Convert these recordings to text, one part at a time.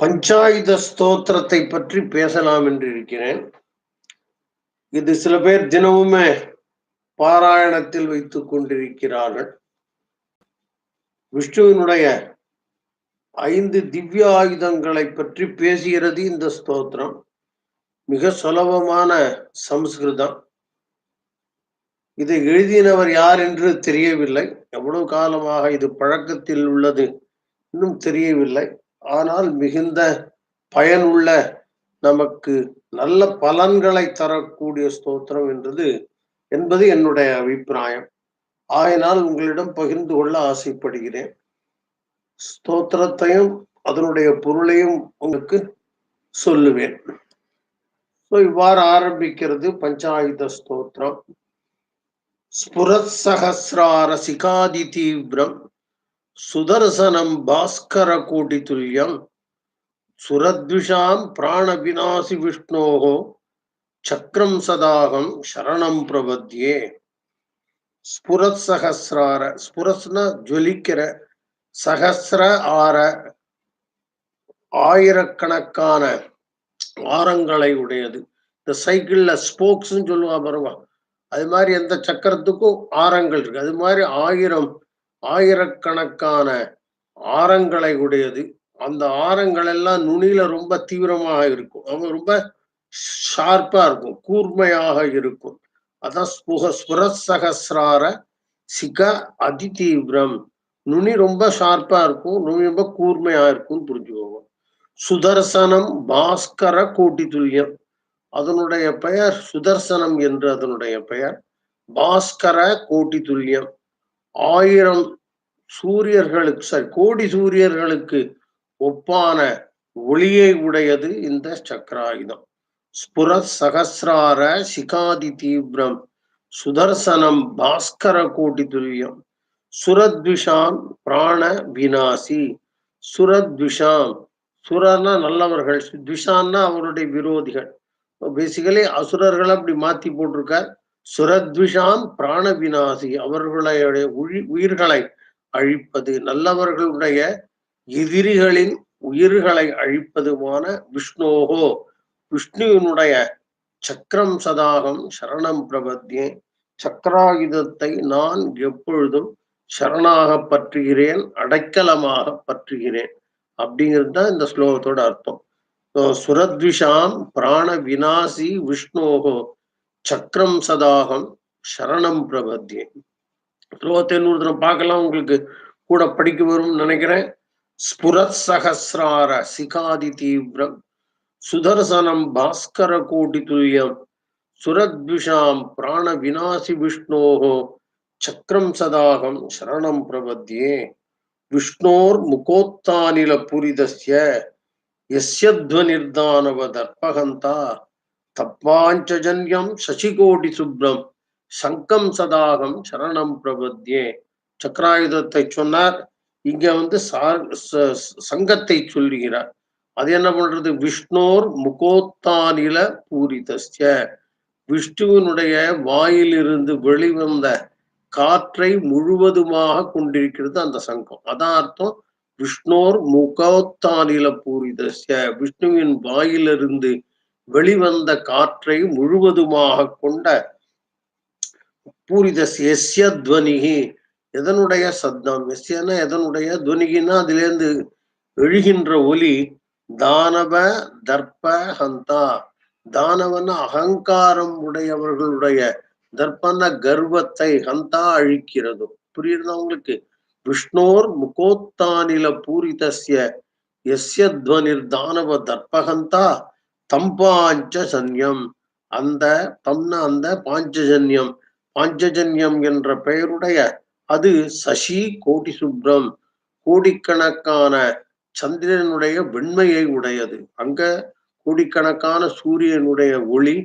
பஞ்சாயுத ஸ்தோத்திரத்தை பற்றி பேசலாம் என்று இருக்கிறேன். இது சில பேர் தினமுமே பாராயணத்தில் வைத்துக் கொண்டிருக்கிறார்கள். விஷ்ணுவினுடைய ஐந்து திவ்ய ஆயுதங்களை பற்றி பேசுகிறது இந்த ஸ்தோத்திரம். மிக சுலபமான சம்ஸ்கிருதம். இதை எழுதினவர் யார் என்று தெரியவில்லை. எவ்வளவு காலமாக இது பழக்கத்தில் உள்ளது இன்னும் தெரியவில்லை. ஆனால் மிகுந்த பயனுள்ள நமக்கு நல்ல பலன்களை தரக்கூடிய ஸ்தோத்திரம் என்றது என்பது என்னுடைய அபிப்பிராயம். ஆயினால் உங்களிடம் பகிர்ந்து கொள்ள ஆசைப்படுகிறேன். ஸ்தோத்திரத்தையும் அதனுடைய பொருளையும் உங்களுக்கு சொல்லுவேன். இவ்வாறு ஆரம்பிக்கிறது பஞ்சாயுத ஸ்தோத்திரம். ஸ்புரத் சகசிரார சிகாதி தீவிரம். சுதர்சனம் பாஸ்கர கோடி துல்லியம் சுரத்விஷாம் பிராண விநாசி விஷ்ணோகோ சக்கரம் சதாகம் சரணம் பிரபத்யே. ஸ்புரத் சகசிரார ஸ்புரஸ்னா ஜொலிக்கிற சகசிர ஆர ஆயிரக்கணக்கான ஆரங்களை உடையது. இந்த சைக்கிள்ல ஸ்போக்ஸ்ன்னு சொல்லுவா பருவா அது மாதிரி எந்த சக்கரத்துக்கும் ஆரங்கள் இருக்கு. அது மாதிரி ஆயிரம் ஆயிரக்கணக்கான ஆரங்களை உடையது. அந்த ஆரங்கள் எல்லாம் நுனியில ரொம்ப தீவிரமாக இருக்கும். அவங்க ரொம்ப ஷார்ப்பா இருக்கும். கூர்மையாக இருக்கும். அதான் ஸ்புக ஸ்புரசகசிரார சிக அதி தீவிரம் நுனி ரொம்ப ஷார்ப்பா இருக்கும். நுனி ரொம்ப கூர்மையா இருக்கும் புரிஞ்சுக்கோங்க. சுதர்சனம் பாஸ்கர கோட்டி துல்லியம் அதனுடைய பெயர் சுதர்சனம் என்று அதனுடைய பெயர். பாஸ்கர கோட்டி துல்லியம் ஆயிரம் சூரியர்களுக்கு சாரி கோடி சூரியர்களுக்கு ஒப்பான ஒளியை உடையது இந்த சக்கராயுதம். ஸ்புர சகசிரார சிகாதி தீவிரம் சுதர்சனம் பாஸ்கர கோட்டி துல்லியம். சுரத்விஷாம் பிராண வினாசி சுரத்விஷாம் சுரன்னா நல்லவர்கள் துஷான்னா அவருடைய விரோதிகள். பேசிக்கலி அசுரர்கள் அப்படி மாத்தி போட்டிருக்கார். சுரத்விஷாம் பிராண வினாசி அவர்களுடைய உயிர்களை அழிப்பது நல்லவர்களுடைய எதிரிகளின் உயிர்களை அழிப்பதுமான விஷ்ணோகோ விஷ்ணுவினுடைய சக்கரம் சதாகம் சரணம் பிரபத்தியே சக்கராயுதத்தை நான் எப்பொழுதும் சரணாக பற்றுகிறேன் அடைக்கலமாக பற்றுகிறேன். அப்படிங்கிறது தான் இந்த ஸ்லோகத்தோட அர்த்தம். சுரத்விஷாம் பிராண வினாசி விஷ்ணோகோ சக்கரம் சதாகம் சரணம் பிரபத்தியே ஸ்லோகத்தை இன்னொரு பார்க்கலாம் உங்களுக்கு கூட படிக்க வரும் நினைக்கிறேன். ஸ்புரத் சகசிரார சிகாதி தீவிரம். சுதர்சனம் பாஸ்கர கோட்டி துல்லியம். சுரத்விஷாம் பிராண வினாசி விஷ்ணோகோ சக்கரம் சதாகம் சரணம் பிரபத்தியே விஷ்ணோர் முகோத்தானில புரிதஸ்ய. யஸ்யத்வநிர்தானவ தர்பகந்தா தப்பாஞ்சஜன்யம் சசிகோடி சுப்ரம். சங்கம் சதாகம் சரணம் பிரபத்யே. சக்கராயுதத்தை சொன்னார். இங்க வந்து சங்கத்தை சொல்லுகிறார். அது என்ன பண்றது? விஷ்ணோர் முகோத்தானில பூரிதஸ்ய. விஷ்ணுவினுடைய வாயிலிருந்து வெளிவந்த காற்றை முழுவதுமாக கொண்டிருக்கிறது அந்த சங்கம். அதான் அர்த்தம். விஷ்ணோர் முகோத்தானில பூரிதஸ்ய. விஷ்ணுவின் வாயிலிருந்து வெளிவந்த காற்றை முழுவதுமாக கொண்ட பூரிதஸ் எஸ்ய துவனிகி. எதனுடைய சத்தம் எஸ்யனா எதனுடைய? துவனிகின்னா அதிலிருந்து எழுகின்ற ஒலி தானவ தர்ப்ப ஹந்தா. தானவன அகங்காரம் உடையவர்களுடைய தர்ப்பன கர்வத்தை ஹந்தா அழிக்கிறது புரியுறதா உங்களுக்கு? விஷ்ணோர் முகோத்தானில பூரிதஸ்ய எஸ்ய துவனிர் தானவ தர்ப்பகந்தா தம்பாஞ்ச சன்யம் அந்த தம்ன அந்த பாஞ்சஜன்யம் பாஞ்சஜன்யம் என்ற பெயருடைய அது சசி கோடி சுப்ரம் கோடிக்கணக்கான சந்திரனுடைய வெண்மையை உடையது. அங்க கோடிக்கணக்கான சூரியனுடைய ஒளி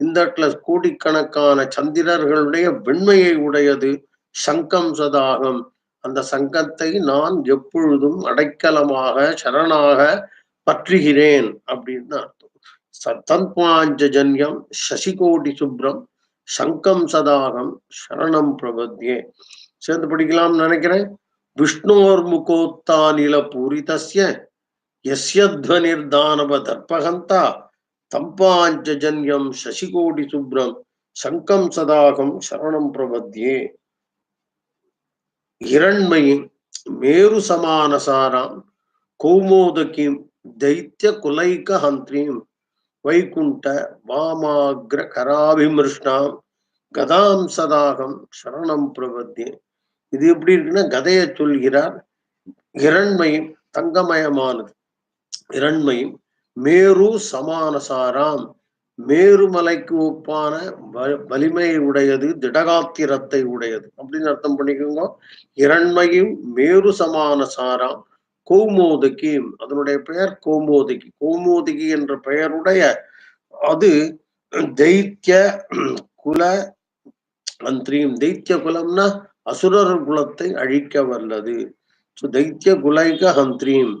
இந்த இடத்துல கோடிக்கணக்கான சந்திரர்களுடைய வெண்மையை உடையது சங்கம் சதாகம். அந்த சங்கத்தை நான் எப்பொழுதும் அடைக்கலமாக சரணாக பற்றுகிறேன் அப்படின்னு அர்த்தம். தன்பாஞ்சஜன்யம் சசிகோடி சுப்ரம் சங்கம் சதாகம் சரணம் பிரபத்யே. சேர்ந்து படிக்கலாம் நினைக்கிறேன். விஷ்ணோர் முகோத்தா நில பூரிதஸ்ய எஸ்யத்வனிர் தானவ தர்பகந்தா தம்பாஞ்சஜன்யம் சசிகோடி சுப்ரம் சங்கம் சதாகம் சரணம் பிரபத்யே. இரண்மையின் மேரு சமானசாராம் கௌமோதகிம் தைத்திய குலைக ஹந்திரீம் வைகுண்ட வாமாகிர கராபிமிருஷ்ணாம் கதாம் சதாகம் சரணம் பிரபத்தி. இது எப்படி இருக்குன்னா கதையை சொல்கிறார் இரண்மையும் தங்கமயமானது. இரண்மையும் மேரு சமானசாராம். மேருமலைக்கு ஒப்பான வலிமை உடையது திடகாத்திரத்தை உடையது. அப்படின்னு அர்த்தம் பண்ணிக்கோங்க. இரண்மையும் மேரு சமானசாராம். கௌமோதகி அதனுடைய பெயர் கோமோதகி கோமோதகி என்ற பெயருடைய அது தைத்திய குல மந்திரியும் தைத்திய குலம்னா அசுரர் குலத்தை அழிக்க வல்லது. தைத்திய குலைக ஹந்திரீம்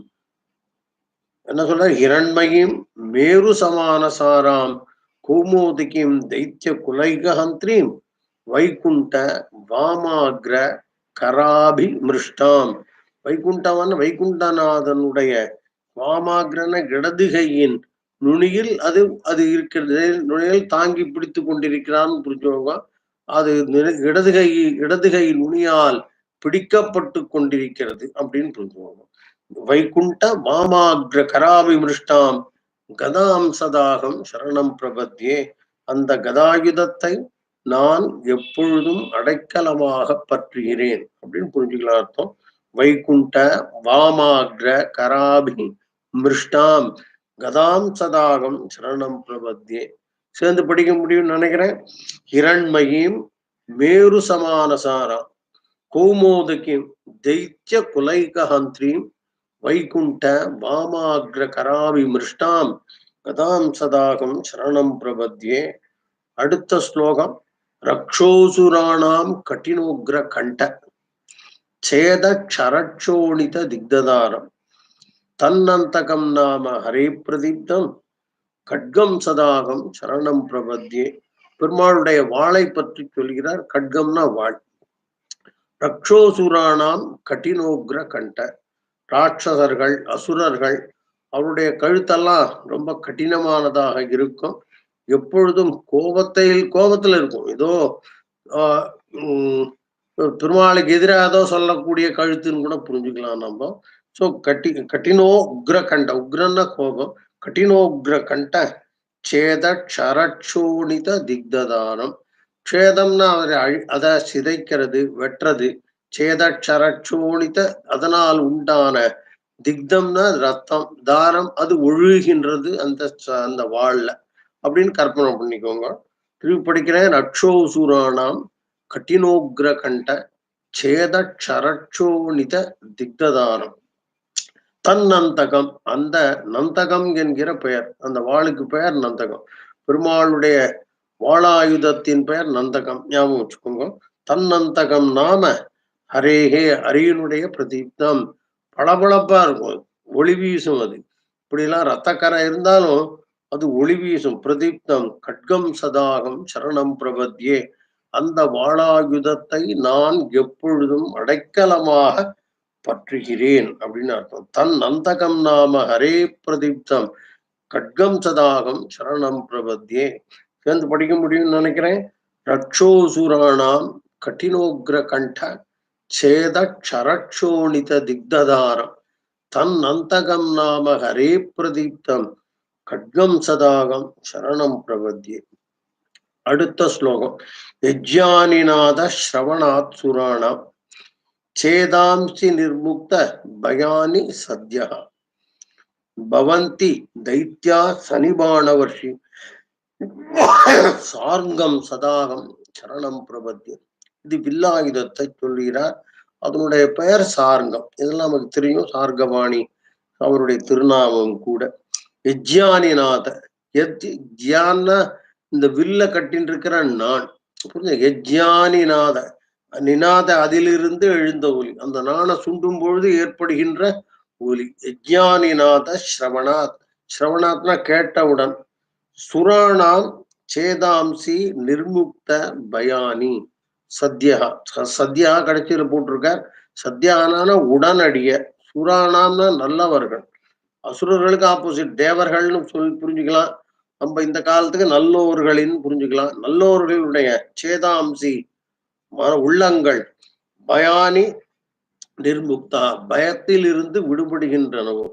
என்ன சொல்ற? இரண்மையும் மேரு சமான சாராம். தைத்திய குலைக ஹந்திரீம் வைகுண்ட வாமாகிர கராபி மிருஷ்டாம் வைகுண்டவன் வைகுண்டநாதனுடைய வாமாகிரன இடதுகையின் நுனியில் அது அது இருக்கிறது. நுனியில் தாங்கி பிடித்து கொண்டிருக்கிறான்னு புரிஞ்சவங்க அது இடதுகை இடதுகை நுனியால் பிடிக்கப்பட்டு கொண்டிருக்கிறது அப்படின்னு புரிஞ்சுவாங்க வைகுண்ட மாமாக்ர கராபிமிருஷ்டாம் கதாம்சதாகம் கதாம் சதாகம் சரணம் பிரபத்தியே அந்த கதாயுதத்தை நான் எப்பொழுதும் அடைக்கலமாக பற்றுகிறேன் அப்படின்னு புரிஞ்சுக்கலாம் அர்த்தம் வைகுண்ட வாமாக்ர கராபி மிருஷ்டாம் கதாம் சதாகம் சரணம் பிரபத்தியே சேர்ந்து படிக்க முடியும்னு நினைக்கிறேன். ஹிரண்மயீம் மேரு சமானசாரம் கௌமோதகிம் தைத்திய குலைகஹந்திரீம் வைகுண்ட வாமாக்ர கராபி மிருஷ்டாம் கதாம் சதாகம் சரணம் பிரபத்தியே அடுத்த ஸ்லோகம் ரக்ஷோசுராணாம் கட்டினோக்ர கண்ட. சேத க்ஷரட்சோணித திக்ததாரம் தன்னந்தகம் நாம ஹரே பிரதீப்தம் கட்கம் சதாகம் சரணம் பிரபத்யே. பெருமாளுடைய வாளை பற்றி சொல்கிறார் கட்கம்னா வாழ். ரக்ஷோசுராணாம் கட்டினோக்ர கண்ட ராட்சசர்கள் அசுரர்கள் அவருடைய கழுத்தெல்லாம் ரொம்ப கடினமானதாக இருக்கும். எப்பொழுதும் கோபத்தில் கோபத்துல இருக்கும் ஏதோ திருமாலுக்கு எதிராக ஏதோ சொல்லக்கூடிய கழுத்துன்னு கூட புரிஞ்சுக்கலாம் நம்ம. ஸோ கட்டி கட்டினோ உக்ர கண்ட உக்ரன்னா கோபம். கட்டினோ உக்ர கண்ட சேத க்ஷரட்சோணித திக்ததானம். க்ஷேதம்னா அவரை அழி அதை சிதைக்கிறது வெட்டுறது. சேதக்ஷரட்சோணித்த அதனால் உண்டான திக்தம்னா ரத்தம் தானம் அது ஒழுகின்றது அந்த அந்த வாழ்ல அப்படின்னு கற்பனை பண்ணிக்கோங்க. திருப்பி படிக்கிறேன். ரக்ஷோசுரானாம் கட்டினோக்ர கண்ட சேத க்ஷரட்சோணித திக்ததானம் தன் நந்தகம் அந்த நந்தகம் என்கிற பெயர் அந்த வாளுக்கு பெயர் நந்தகம். பெருமாளுடைய வாளாயுதத்தின் பெயர் நந்தகம். ஞாபகம் வச்சுக்கோங்க. தன்னந்தகம் நாம ஹரேஹே அரியனுடைய பிரதீப்தம். பளபளப்பா இருக்கும். ஒளி வீசும் அது. இப்படிலாம் ரத்தக்கரை இருந்தாலும் அது ஒளி வீசும். பிரதீப்தம் கட்கம் சதாகம் சரணம் பிரபத்யே. அந்த வாளாயுதத்தை நான் எப்பொழுதும் அடைக்கலமாக பற்றுகிறேன் அப்படின்னு அர்த்தம். தன் நந்தகம் நாம ஹரே பிரதீப்தம். கட்கம் சதாகம் சரணம் பிரபத்தியே சேர்ந்து படிக்க முடியும்னு நினைக்கிறேன். ரட்சோசுராணாம் கட்டினோக்ர கண்ட சேத க்ஷரக்ஷோணித திக்ததாரம். தன் நந்தகம் நாம ஹரே பிரதீப்தம். கட்கம் சதாகம் சரணம் பிரபத்தியே அடுத்த ஸ்லோகம். யஜ்யானிநாத ஸ்ரவணாத் சுராணம் சேதாம்சி நிர்முக்த பயானி சத்யா பவந்தி தைத்யா சனிபானவர்ஷி சார்கம் சதாகம் சரணம் பிரபத்தியம் இது வில்லாயுதத்தை சொல்கிறார் அதனுடைய பெயர் சார்கம் இதெல்லாம் நமக்கு தெரியும். சார்கவாணி அவருடைய திருநாமம் கூட. எஜ்யானிநாத எஜ்யான இந்த வில்ல கட்டின் இருக்கிற நான் புரிஞ்ச எஜ்யானிநாத நினாத அதிலிருந்து எழுந்த ஒலி. அந்த நாண சுண்டும் பொழுது ஏற்படுகின்ற ஒலி. எஜ்யானிநாத ஸ்ரவணாத். ஸ்ரவணாத்னா கேட்டவுடன் சுராணாம் சேதாம்சி நிர்முக்த பயானி. சத்யா சத்யா கடைசியில போட்டிருக்கார். சத்யானான உடனடிய சுராணாம்னா நல்லவர்கள். அசுரர்களுக்கு ஆப்போசிட் தேவர்கள்னு சொல்லி புரிஞ்சுக்கலாம். நம்ம இந்த காலத்துக்கு நல்லோர்களின் புரிஞ்சுக்கலாம். நல்லோர்களுடைய சேதாம்சி உள்ளங்கள் பயானி நிர்முக்தா பயத்தில் இருந்து விடுபடுகின்றனவோ.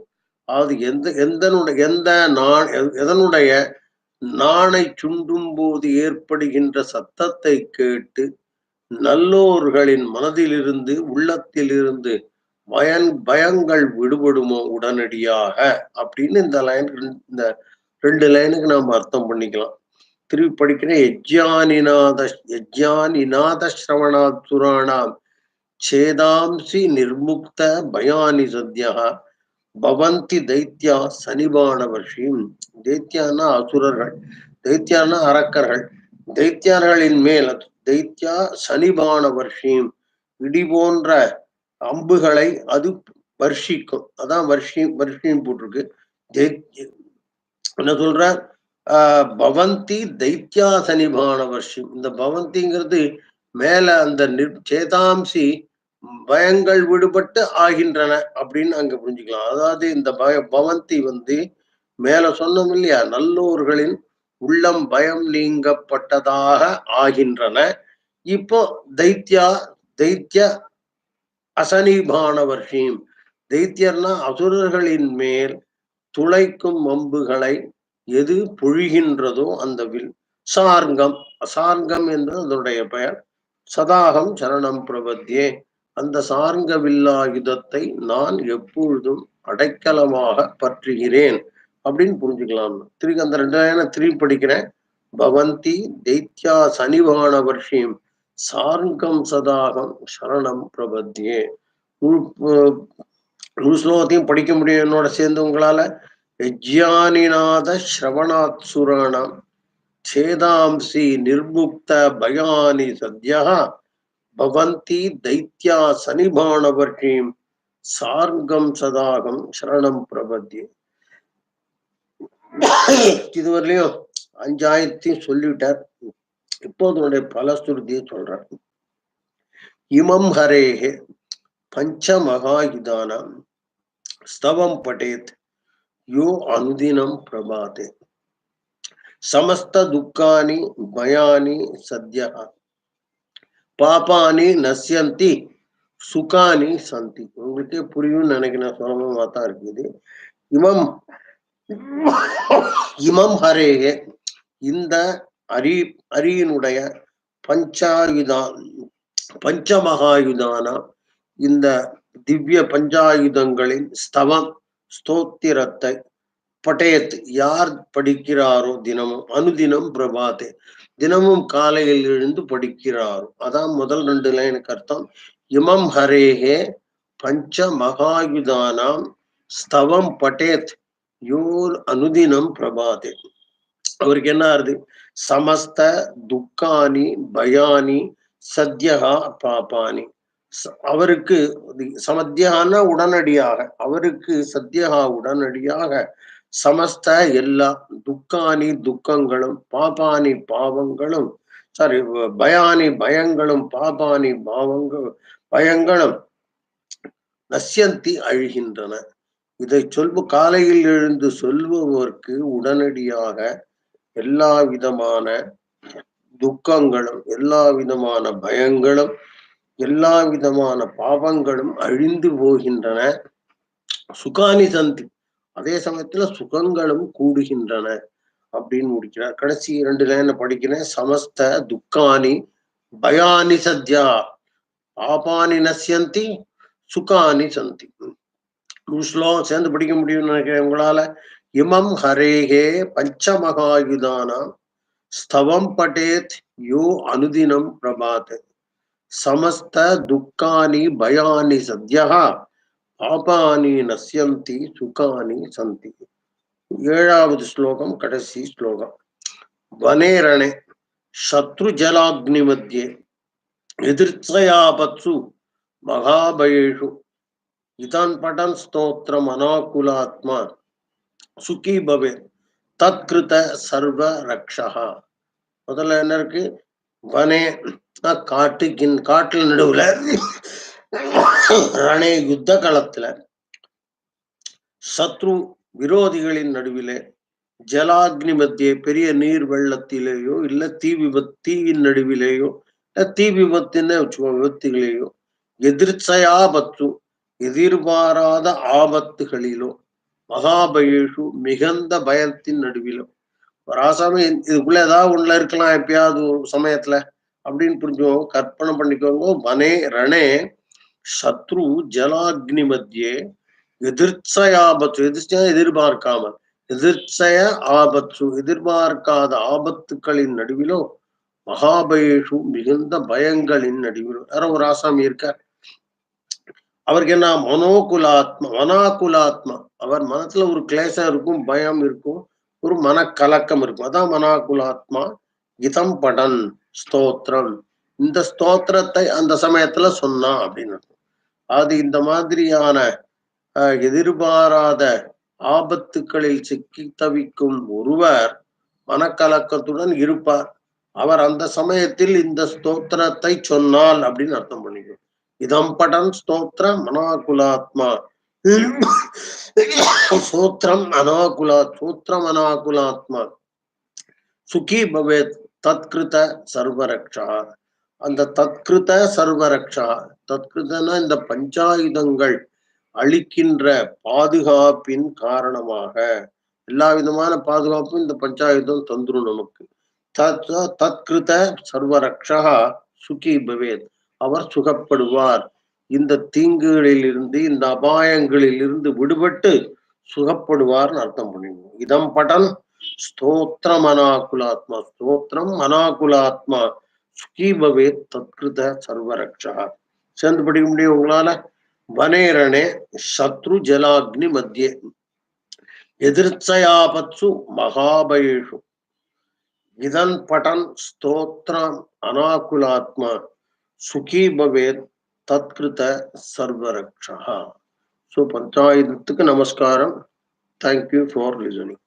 அது எந்த எந்தனுடைய எந்த நான் எதனுடைய நாணை சுண்டும் போது ஏற்படுகின்ற சத்தத்தை கேட்டு நல்லோர்களின் மனதிலிருந்து உள்ளத்திலிருந்து பயன் பயங்கள் விடுபடுமோ உடனடியாக அப்படின்னு இந்த லைன் இந்த ரெண்டு லைனுக்கு நாம் அர்த்தம் பண்ணிக்கலாம். திருப்பி படிக்கிறேன். யஜ்யானிநாத யஜ்யானிநாத சிரவணாத்துராணாம் சேதாம்சி நிர்முக்த பயானி சத்யா பவந்தி தைத்யா சனிபானவர்ஷியும் தைத்தியானா அசுரர்கள். தைத்தியானா அரக்கர்கள். தைத்தியர்களின் மேல் தைத்யா சனிபானவர்ஷியும் இடி போன்ற அம்புகளை அது வர்ஷிக்கும். அதான் வர்ஷி வர்ஷியும் போட்டிருக்கு. என்ன சொல்றார் பவந்தி தைத்தியாசனிபான வருஷம் இந்த பவந்திங்கிறது மேல அந்த சேதாம்சி பயங்கள் விடுபட்டு ஆகின்றன அப்படின்னு அங்க புரிஞ்சுக்கலாம். அதாவது இந்த பய பவந்தி வந்து மேல சொன்னோம் இல்லையா? நல்லோர்களின் உள்ளம் பயம் நீங்கப்பட்டதாக ஆகின்றன. இப்போ தைத்யா தைத்திய அசனிபான வருஷம் தைத்தியர்னா அசுரர்களின் மேல் துளைக்கும் அம்புகளை எது பொழிகின்றதோ அந்த வில் சார்கம் அசார்கம் என்று அதனுடைய பெயர். சதாகம் சரணம் பிரபத்தியே அந்த சார்ங்க வில்லாயுதத்தை நான் எப்பொழுதும் அடைக்கலமாக பற்றுகிறேன் அப்படின்னு புரிஞ்சுக்கலாம். திருப்பி அந்த ரெண்டாயிரம் திருப்பி படிக்கிறேன். பவந்தி தைத்யா சனிவான வர்ஷியம் சார்கம் சதாகம் சரணம் பிரபத்தியே ஸ்லோகத்தையும் படிக்க முடியும். என்னோட சேர்ந்து உங்களால யஜ்யானிநாத ஸ்ரவணாத் சுராணம் சேதாம்சி நிர்முக்த பயானி சத்யா பவந்தி தைத்யா சனிபானவர்ஷீம் சார்கம் சதாகம் சரணம் பிரபத்தி இதுவரையிலையும் அஞ்சாயிரத்தையும் சொல்லிவிட்டார். இப்போது பல ஸ்துதியை சொல்றார் இமம் ஹரேஹே. பஞ்சமகாயுதானம் ஸ்தவம் படேத் யோ அனுதினம் பிரபாதே சமஸ்த துக்கானி பயானி சத்யா பாபானி நசியந்தி சுகானி சந்தி உங்களுக்கே புரியும் நினைக்கிறேன் சுலபமா தான் இருக்குது இமம் இமம் ஹரேகே இந்த அரி அரியினுடைய பஞ்சாயுதான் பஞ்சமகாயுதான இந்த திவ்ய பஞ்சாயுதங்களின் ஸ்தவம் ஸ்தோத்திரத்தை பட்டயத்து யார் படிக்கிறாரோ தினமும் அனுதினம் பிரபாதே தினமும் காலையில் எழுந்து படிக்கிறாரோ. அதான் முதல் ரெண்டு லைனுக்கு அர்த்தம். இமம் ஹரேஹே பஞ்ச மகாயுதானாம் ஸ்தவம் பட்டேத் யோர் அனுதினம் பிரபாதே. அவருக்கு என்ன ஆறுது சமஸ்த துக்கானி பயானி சத்யகா பாபானி. அவருக்கு சமத்தியானா உடனடியாக அவருக்கு சத்தியகா உடனடியாக சமஸ்த எல்லா துக்கானி துக்கங்களும் பாபானி பாவங்களும் சாரி பயானி பயங்களும் பாபானி பாவங்கள் பயங்களும் நசியந்தி அழிகின்றன. இதை சொல்வு காலையில் எழுந்து சொல்பவருக்கு உடனடியாக எல்லா விதமான துக்கங்களும் எல்லா விதமான பயங்களும் எல்லா விதமான பாவங்களும் அழிந்து போகின்றன. சுகானி சந்தி அதே சமயத்துல சுகங்களும் கூடுகின்றன அப்படின்னு முடிக்கிறார். கடைசி இரண்டு லைன்ல படிக்கிறேன். சமஸ்த துக்கானி பயானி சத்யா பாபானி நசியந்தி சுகானி சந்தி ஸ்லோகம் சேர்ந்து படிக்க முடியும்னு நினைக்கிறேன் உங்களால. இமம் ஹரேகே பஞ்சமகாயுதானாம் ஸ்தவம் பட்டேத் யோ அனுதினம் பிரபாத். சமஸ்த துக்கானி பயானி சத்யா பாபானி நசியந்தி சுகானி சந்தி ஏழாவது ஸ்லோகம் கடைசி ஸ்லோகம் வனேரணே சத்ரு ஜலாக்னி மத்தியே எதிர்ச்சயாபத்சு மகாபயேஷு இதான் படன் ஸ்தோத்திரம் அனாகுலாத்மா சுகி பவே தத்கிருத சர்வ ரக்ஷா முதல்ல என்ன இருக்கு? வனே காட்டுக்கின் காட்டில் நடுவுல ரணே யுத்த காலத்துல சத்ரு விரோதிகளின் நடுவிலே ஜலாக்னி மத்திய பெரிய நீர் வெள்ளத்திலேயோ இல்ல தீ விபத் தீவின் நடுவிலேயோ இல்ல தீ விபத்துன்னு வச்சுக்கோ விபத்துகளையோ எதிர்ச்சையாபத்து எதிர்பாராத ஆபத்துகளிலோ மகாபயேஷு மிகுந்த பயத்தின் நடுவிலும் ராசாமி இதுக்குள்ள ஏதாவது ஒண்ணுல இருக்கலாம் எப்பயாவது ஒரு சமயத்துல அப்படின்னு புரிஞ்சுக்கோங்க கற்பனை பண்ணிக்கோங்க. மனே ரணே சத்ரு ஜலாக்னி மத்தியே எதிர்ச்சயாபத்து எதிர்ச்சையா எதிர்பார்க்காமல் எதிர்ச்சய ஆபத்து எதிர்பார்க்காத ஆபத்துக்களின் நடுவிலோ மகாபயேஷு மிகுந்த பயங்களின் நடுவிலோ. யாரோ ஒரு ஆசாமி இருக்கார். அவருக்கு என்ன? மனோகுலாத்மா மனாகுலாத்மா. அவர் மனத்துல ஒரு கிளேசம் இருக்கும் பயம் இருக்கும். ஒரு மனக்கலக்கம் இருக்கும். அதான் மனாகுலாத்மா இதம் படன் ஸ்தோத்திரம். இந்த ஸ்தோத்திரத்தை அந்த சமயத்துல சொன்னா அப்படின்னு அது இந்த மாதிரியான எதிர்பாராத ஆபத்துக்களில் சிக்கி தவிக்கும் ஒருவர் மனக்கலக்கத்துடன் இருப்பார். அவர் அந்த சமயத்தில் இந்த ஸ்தோத்திரத்தை சொன்னால் அப்படின்னு அர்த்தம் பண்ணிக்கும் இதம் படன் ஸ்தோத்திர மனாகுலாத்மா. சூத்திரம் அனாகுலா சூத்திரம் அனாகுலாத்மா சுகி பவேத் தத்கிருத சர்வரக்ஷா அந்த தத்கிருத சர்வரக்ஷா தத்கிருதனா இந்த பஞ்சாயுதங்கள் அளிக்கின்ற பாதுகாப்பின் காரணமாக. எல்லா விதமான பாதுகாப்பும் இந்த பஞ்சாயுதம் தந்துரும் நமக்கு. தத்கிருத சர்வரக்ஷா சுகி பவேத். அவர் சுகப்படுவார். இந்த தீங்குகளில் இருந்து இந்த அபாயங்களில் இருந்து விடுபட்டு சுகப்படுவார்னு அர்த்தம் பண்ணிடுவோம் இதம் படல் ஸ்தோத்திரம் அனாகுலாத்மா ஸ்தோத்திரம் அனாகுலாத்மா சுகீபவே தத்கிருத சர்வரக்ஷா. சேர்ந்து படிக்க முடியும் உங்களால? வனேரணே சத்ரு ஜலாக்னி மத்தியே எதிர்ச்சயாபத்சு மகாபயேஷு. இதன் படன் ஸ்தோத்திரம் அனாகுலாத்மா சுகி தத்கிருத சர்வரக்ஷா. ஸோ பஞ்சாயுதத்துக்கு நமஸ்காரம். Thank you for listening